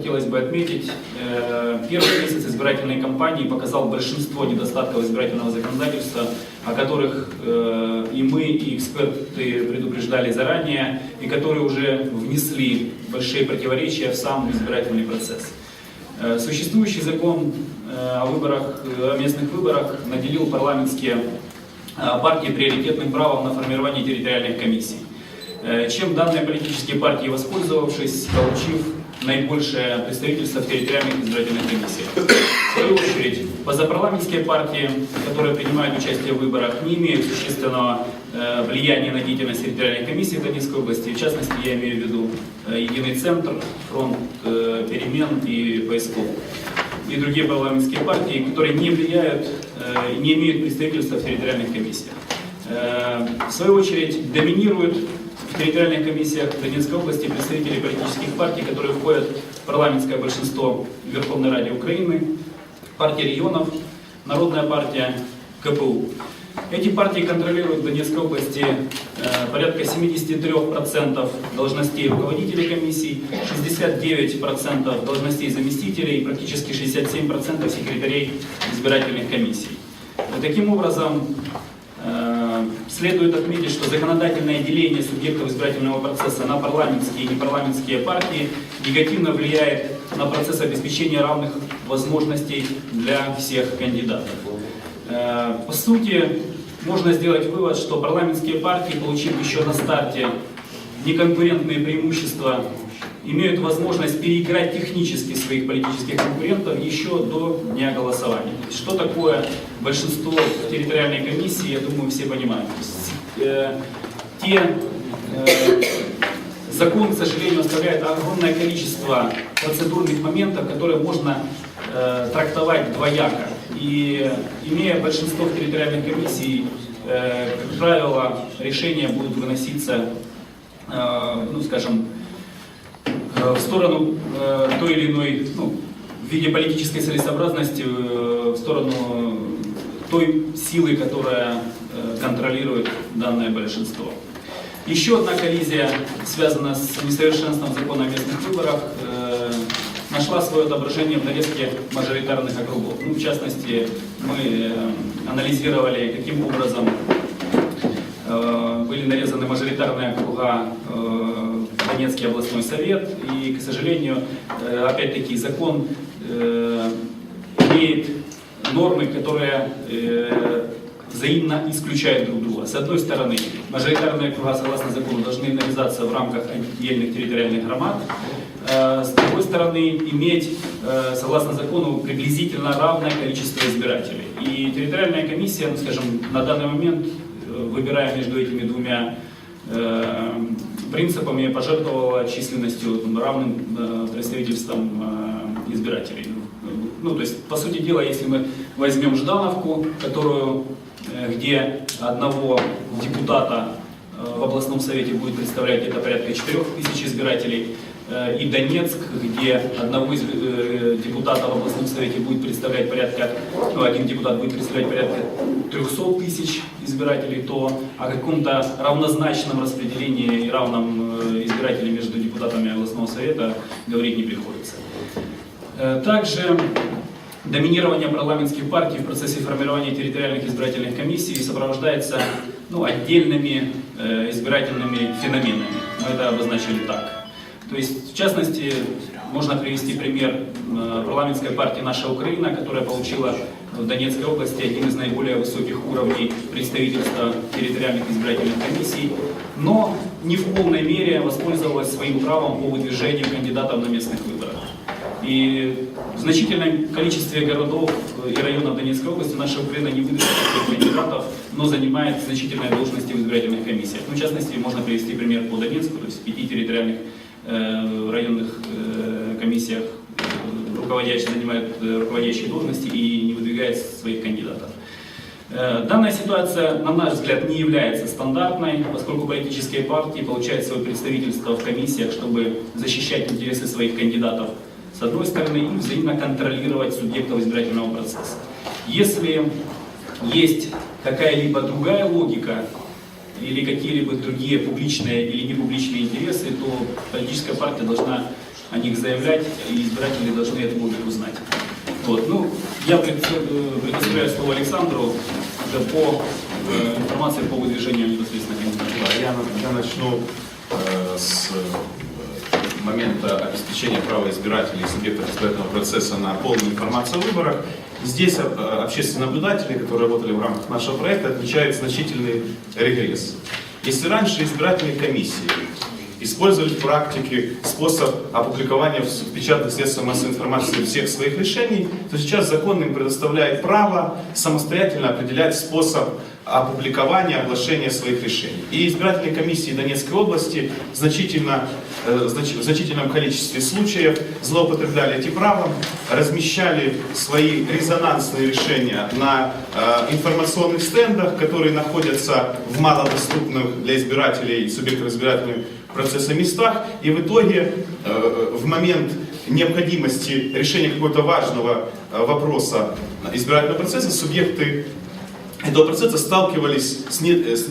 Хотелось бы отметить, э, первый месяц избирательной кампании показал большинство недостатков избирательного законодательства, о которых э, и мы, и эксперты предупреждали заранее, и которые уже внесли большие противоречия в сам избирательный процесс. Э, Существующий закон о выборах, о местных выборах наделил парламентские партии приоритетным правом на формирование территориальных комиссий. Э, Чем данные политические партии, воспользовавшись, получив наибольшее представительство в территориальных избирательных комиссиях. В свою очередь, позапарламентские партии, которые принимают участие в выборах, не имеют существенного э, влияния на деятельность территориальных комиссий в Донецкой области. В частности, я имею в виду э, Единый центр, фронт э, перемен и поисков и другие парламентские партии, которые не влияют э, не имеют представительства в территориальных комиссиях. Э, В свою очередь доминируют в территориальных комиссиях Донецкой области представители политических партий, которые входят в парламентское большинство Верховной Раде Украины, партия регионов, Народная партия, КПУ. Эти партии контролируют в Донецкой области э, порядка 73% должностей руководителей комиссий, 69% должностей заместителей и практически 67% секретарей избирательных комиссий. Таким образом, э, следует отметить, что законодательное деление субъектов избирательного процесса на парламентские и непарламентские партии негативно влияет на процесс обеспечения равных возможностей для всех кандидатов. Э, По сути, можно сделать вывод, что парламентские партии, получив еще на старте неконкурентные преимущества, имеют возможность переиграть технически своих политических конкурентов еще до дня голосования. Что такое большинство в территориальной комиссии, я думаю, все понимают. Э, те э, закон, к сожалению, оставляет огромное количество процедурных моментов, которые можно э, трактовать двояко. И имея большинство в территориальной комиссии, э, как правило, решения будут выноситься, э, ну, скажем, в сторону э, той или иной, ну, в виде политической целесообразности, э, в сторону той силы, которая э, контролирует данное большинство. Еще одна коллизия, связанная с несовершенством закона о местных выборах, э, нашла свое отображение в нарезке мажоритарных округов. Ну, в частности, мы э, анализировали, каким образом э, были нарезаны мажоритарные округа э, Донецкий областной совет. И, к сожалению, э, опять-таки, закон э, имеет нормы, которые э, взаимно исключают друг друга. С одной стороны, мажоритарные округа, согласно закону, должны нарезаться в рамках отдельных территориальных громад. С другой стороны, иметь, согласно закону, приблизительно равное количество избирателей. И территориальная комиссия, ну, скажем, на данный момент, выбирая между этими двумя принципами, пожертвовала численностью ну, равным э, представительством э, избирателей. Ну, то есть, по сути дела, если мы возьмем Ждановку, которую, э, где одного депутата э, в областном совете будет представлять где-то порядка 4 тысяч избирателей, э, и Донецк, где одного из э, депутатов в областном совете будет представлять порядка, ну, один депутат будет представлять порядка 300 тысяч избирателей, то о каком-то равнозначном распределении и равном э, избирателе между депутатами областного совета говорить не приходится. Э, Также доминирование парламентских партий в процессе формирования территориальных избирательных комиссий сопровождается ну, отдельными э, избирательными феноменами. Мы это обозначили так. То есть, в частности, можно привести пример парламентской партии «Наша Украина», которая получила в Донецкой области один из наиболее высоких уровней представительства территориальных избирательных комиссий, но не в полной мере воспользовалась своим правом по выдвижению кандидатов на местных выборах. И в значительном количестве городов и районов Донецкой области наша Украина не выдвинула кандидатов, но занимает значительные должности в избирательных комиссиях. Ну, в частности, можно привести пример по Донецку, то есть пяти территориальных э, районных э, комиссиях э, руководящие занимают руководящие должности и не выдвигает своих кандидатов. Данная ситуация, на наш взгляд, не является стандартной, поскольку политические партии получают свое представительство в комиссиях, чтобы защищать интересы своих кандидатов с одной стороны и взаимно контролировать субъектов избирательного процесса. Если есть какая-либо другая логика или какие-либо другие публичные или непубличные интересы, то политическая партия должна о них заявлять, и избиратели должны это будут узнать. Вот, ну, я пред- предоставляю слово Александру уже по э, информации по выдвижению непосредственно кандидата. Да, я, я начну э, с э, момента обеспечения права избирателей и субъектов избирательного процесса на полную информацию о выборах. Здесь э, общественные наблюдатели, которые работали в рамках нашего проекта, отмечают значительный регресс. Если раньше избирательные комиссии использовали в практике способ опубликования в печатных средствах массовой информации всех своих решений, то сейчас закон им предоставляет право самостоятельно определять способ опубликования, оглашения своих решений. И избирательные комиссии Донецкой области значительно, э, знач- в значительном количестве случаев злоупотребляли этим правом, размещали свои резонансные решения на э, информационных стендах, которые находятся в малодоступных для избирателей субъектов избирательного процесса местах, и в итоге э, в момент необходимости решения какого-то важного э, вопроса избирательного процесса субъекты этого процесса сталкивались с, не- э, с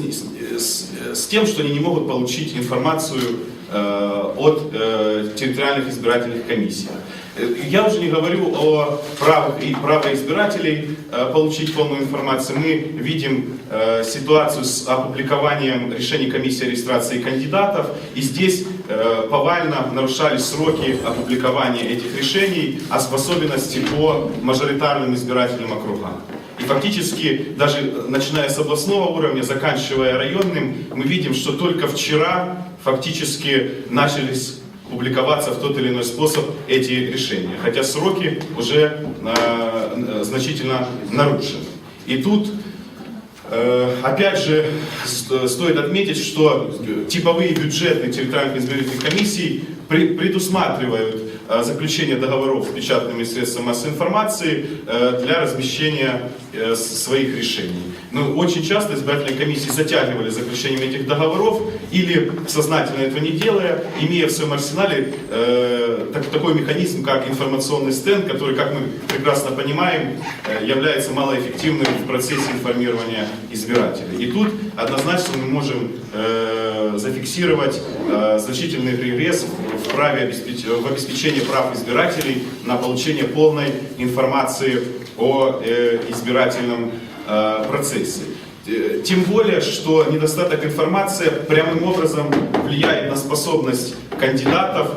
с- с тем, что они не могут получить информацию э, от э, территориальных избирательных комиссий. Я уже не говорю о правах и право избирателей получить полную информацию. Мы видим э, ситуацию с опубликованием решений комиссии регистрации кандидатов, и здесь э, повально нарушались сроки опубликования этих решений, а в особенности по мажоритарным избирательным округам. И фактически, даже э, начиная с областного уровня, заканчивая районным, мы видим, что только вчера фактически начались публиковаться в тот или иной способ эти решения, хотя сроки уже э, э, значительно нарушены. И тут Э, Опять же, с- стоит отметить, что типовые бюджеты территориальных избирательных комиссий предусматривают э, заключение договоров с печатными средствами массовой информации э, для размещения э, своих решений. Но очень часто избирательные комиссии затягивали заключением этих договоров или сознательно этого не делая, имея в своем арсенале э, так- такой механизм, как информационный стенд, который, как мы прекрасно понимаем, э, является малоэффективным в процессе информирования избирателей. И тут однозначно мы можем э, зафиксировать э, значительный регресс в праве обеспеч- в обеспечении прав избирателей на получение полной информации о э, избирательном процессе. Тем более, что недостаток информации прямым образом влияет на способность кандидатов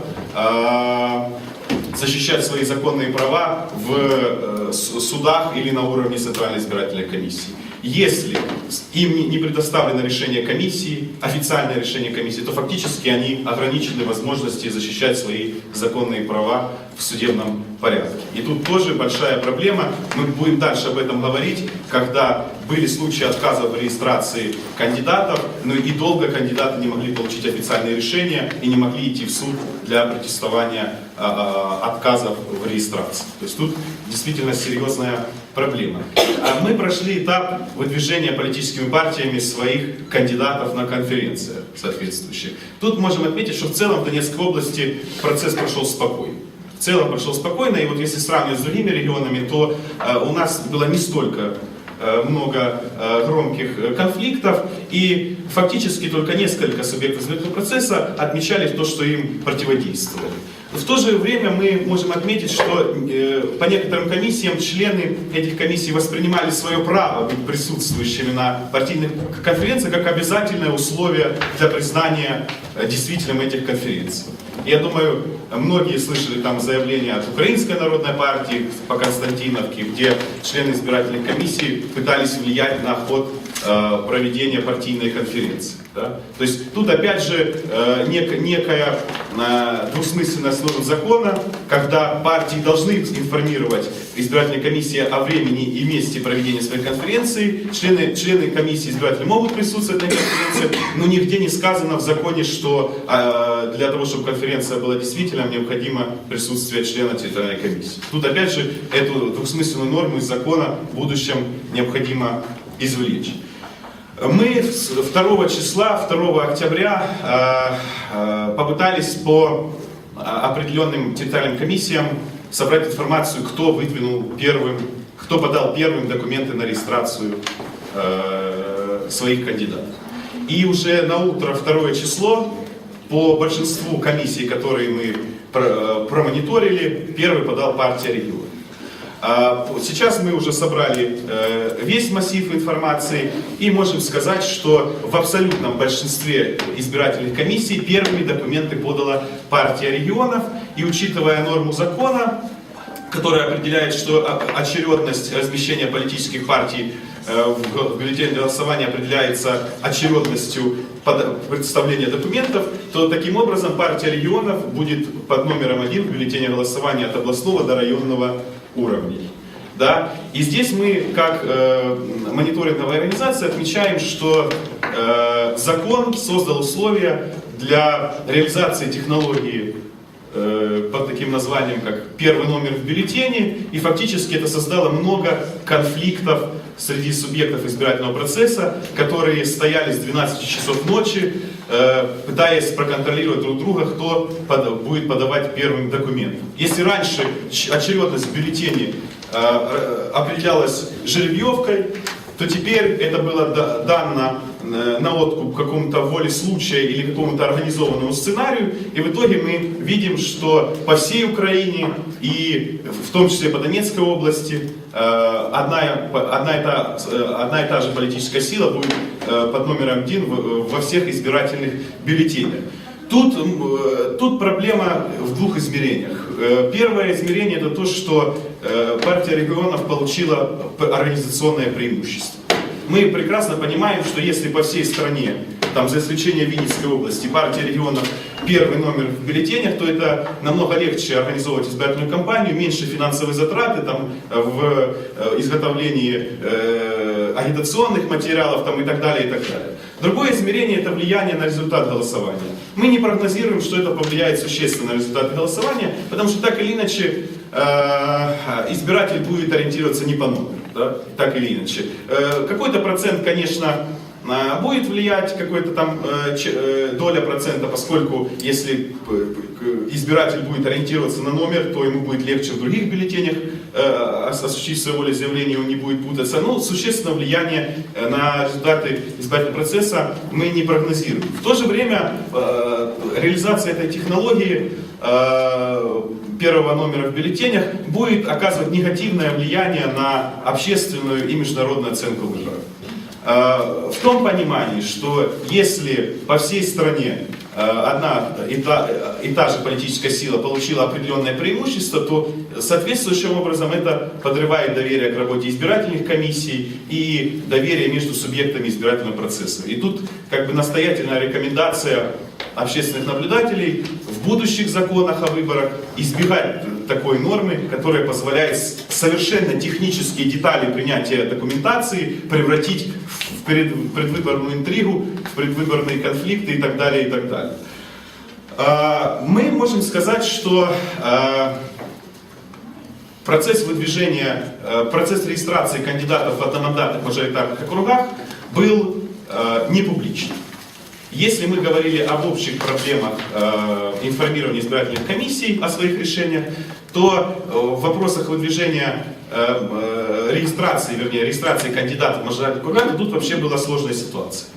защищать свои законные права в судах или на уровне Центральной избирательной комиссии. Если им не- не предоставлено решение комиссии, официальное решение комиссии, то фактически они ограничены возможности защищать свои законные права в судебном порядке. И тут тоже большая проблема. Мы будем дальше об этом говорить, когда были случаи отказа в регистрации кандидатов, но и долго кандидаты не могли получить официальные решения и не могли идти в суд для протестования а, а, отказов в регистрации. То есть тут действительно серьезная проблема. А Мы прошли этап выдвижения политическими партиями своих кандидатов на конференциях соответствующих. Тут можем отметить, что в целом в Донецкой области процесс прошел спокойно. В целом прошел спокойно, и вот если сравнивать с другими регионами, то э, у нас было не столько э, много э, громких конфликтов, и фактически только несколько субъектов избирательного процесса отмечали то, что им противодействовали. В то же время мы можем отметить, что э, по некоторым комиссиям члены этих комиссий воспринимали свое право быть присутствующими на партийных конференциях как обязательное условие для признания э, действительным этих конференций. Я думаю, многие слышали там заявления от Украинской народной партии по Константиновке, где члены избирательной комиссии пытались влиять на ход э, проведения партийной конференции. Да. То есть тут опять же э, нек- некая э, двусмысленность норм закона, когда партии должны информировать избирательные комиссии о времени и месте проведения своей конференции. Члены, члены комиссии избирателей могут присутствовать на конференции, но нигде не сказано в законе, что э, для того, чтобы конференция была действительно, необходимо присутствие члена территориальной комиссии. Тут опять же эту двусмысленную норму из закона в будущем необходимо извлечь. Мы с 2 числа, 2 октября э, э, попытались по э, определенным территориальным комиссиям собрать информацию, кто выдвинул первым, кто подал первым документы на регистрацию своих кандидатов. И уже на утро 2 число по большинству комиссий, которые мы про- промониторили, первый подал партия региона. А, Сейчас мы уже собрали э, весь массив информации и можем сказать, что в абсолютном большинстве избирательных комиссий первыми документы подала партия регионов. И учитывая норму закона, которая определяет, что очередность размещения политических партий э, в бюллетене голосования определяется очередностью представления документов, то таким образом партия регионов будет под номером один в бюллетене голосования от областного до районного уровней. Да? И здесь мы, как э, мониторинговая организация, отмечаем, что э, закон создал условия для реализации технологии э, под таким названием, как первый номер в бюллетене, и фактически это создало много конфликтов среди субъектов избирательного процесса, которые стояли с 12 часов ночи, э, пытаясь проконтролировать друг друга, кто будет подавать первым документ. Если раньше очередность в бюллетене э, э, определялась жеребьевкой, то теперь это было да- дано на откуп какому-то воле случая или какому-то организованному сценарию. И в итоге мы видим, что по всей Украине и в том числе по Донецкой области одна, одна, и та, э, одна и та же политическая сила будет э, под номером один во всех избирательных бюллетенях. Тут, э, тут проблема в двух измерениях. Э, Первое измерение это то, что э, партия регионов получила организационное преимущество. Мы прекрасно понимаем, что если по всей стране, там за исключением Винницкой области, партия регионов первый номер в бюллетенях, то это намного легче организовывать избирательную кампанию, меньше финансовые затраты там, э, в э, изготовлении э, агитационных материалов там, и так далее, и так далее. Другое измерение это влияние на результат голосования. Мы не прогнозируем, что это повлияет существенно на результаты голосования, потому что так или иначе э, избиратель будет ориентироваться не по номеру, да, так или иначе. Какой-то процент, конечно, будет влиять, какой-то там э, э, доля процента, поскольку если п- избиратель будет ориентироваться на номер, то ему будет легче в других бюллетенях э, ос- осуществить свое волеизъявление, он не будет путаться. Но существенное влияние э, на результаты избирательного процесса мы не прогнозируем. В то же время э, реализация этой технологии э, первого номера в бюллетенях будет оказывать негативное влияние на общественную и международную оценку выборов. Э, В том понимании, что если по всей стране э, одна и та, и та же политическая сила получила определенное преимущество, то соответствующим образом это подрывает доверие к работе избирательных комиссий и доверие между субъектами избирательного процесса. И тут как бы настоятельная рекомендация общественных наблюдателей в будущих законах о выборах избегать такой нормы, которая позволяет совершенно технические детали принятия документации превратить в пред- предвыборную интригу, в предвыборные конфликты и так далее, и так далее. А, Мы можем сказать, что а, процесс выдвижения, э, процесс регистрации кандидатов в одномандатных мажоритарных округах был не публичным. Если мы говорили об общих проблемах э, информирования избирательных комиссий о своих решениях, то э, в вопросах выдвижения э, э, регистрации, вернее, регистрации кандидатов в мажоритарных округах, тут вообще была сложная ситуация.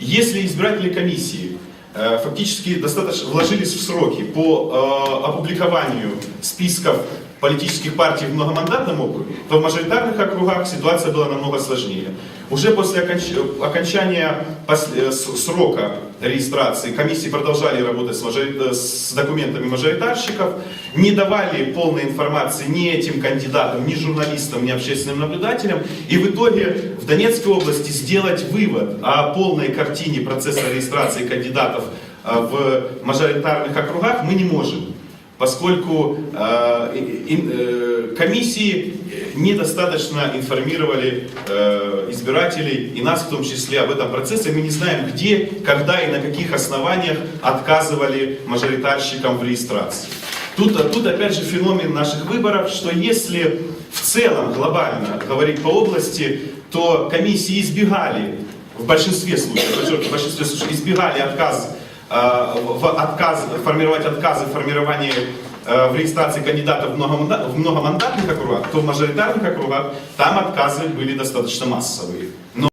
Если избирательные комиссии э, фактически достаточно вложились в сроки по опубликованию списков политических партий в многомандатном округе, то в мажоритарных округах ситуация была намного сложнее. Уже после оконч- окончания э, срока регистрации комиссии продолжали работать с, мажори- э, с документами мажоритарщиков, не давали полной информации ни этим кандидатам, ни журналистам, ни общественным наблюдателям. И в итоге в Донецкой области сделать вывод о полной картине процесса регистрации кандидатов э, в мажоритарных округах мы не можем поскольку э, э, комиссии недостаточно информировали э, избирателей и нас в том числе об этом процессе. Мы не знаем, где, когда и на каких основаниях отказывали мажоритарщикам в регистрации. Тут, тут опять же феномен наших выборов, что если в целом глобально говорить по области, то комиссии избегали в большинстве случаев, в большинстве случаев избегали отказ, в отказ, формировать отказы в формировании э, в регистрации кандидатов в многомандатных округах, то в мажоритарных округах там отказы были достаточно массовые.